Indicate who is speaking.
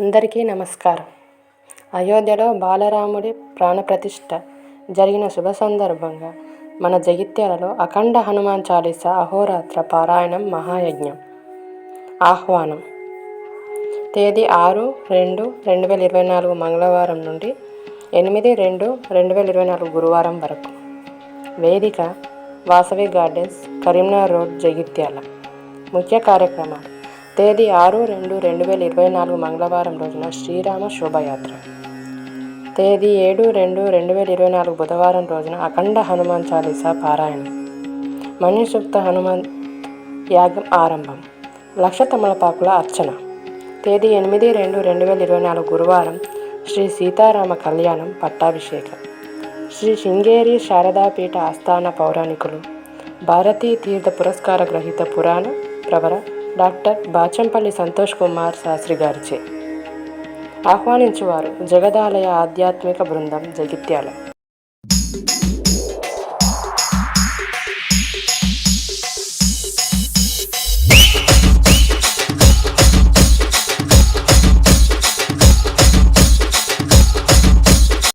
Speaker 1: అందరికీ నమస్కారం. అయోధ్యలో బాలరాముడి ప్రాణప్రతిష్ఠ జరిగిన శుభ సందర్భంగా మన జగిత్యాలలో అఖండ హనుమాన్ చాలీసా అహోరాత్ర పారాయణం మహాయజ్ఞం. ఆహ్వానం. తేదీ ఆరు రెండు రెండు వేల ఇరవై నాలుగు మంగళవారం నుండి ఎనిమిది రెండు రెండు వేల ఇరవై నాలుగు గురువారం వరకు. వేదిక వాసవి గార్డెన్స్ కరీంనగర్ రోడ్ జగిత్యాల. ముఖ్య కార్యక్రమాలు. తేదీ ఆరు రెండు రెండు వేల ఇరవై నాలుగు మంగళవారం రోజున శ్రీరామ శోభయాత్ర. తేదీ ఏడు రెండు రెండు వేల ఇరవై నాలుగు బుధవారం రోజున అఖండ హనుమాన్ చాలీసా పారాయణం. మణిసూక్త హనుమాన్ యాగం ఆరంభం. లక్ష తమలపాకుల అర్చన. తేదీ ఎనిమిది రెండు రెండు వేల ఇరవై నాలుగు గురువారం శ్రీ సీతారామ కళ్యాణం పట్టాభిషేకం. శ్రీ శృంగేరి శారదాపీఠ ఆస్థాన పౌరాణికులు. భారతీ తీర్థ పురస్కార గ్రహీత పురాణ ప్రవర డాక్టర్ బాచంపల్లి సంతోష్ కుమార్ శాస్త్రి గారిచే. ఆహ్వానించువారు జగదాలయ ఆధ్యాత్మిక బృందం జగిత్యాల.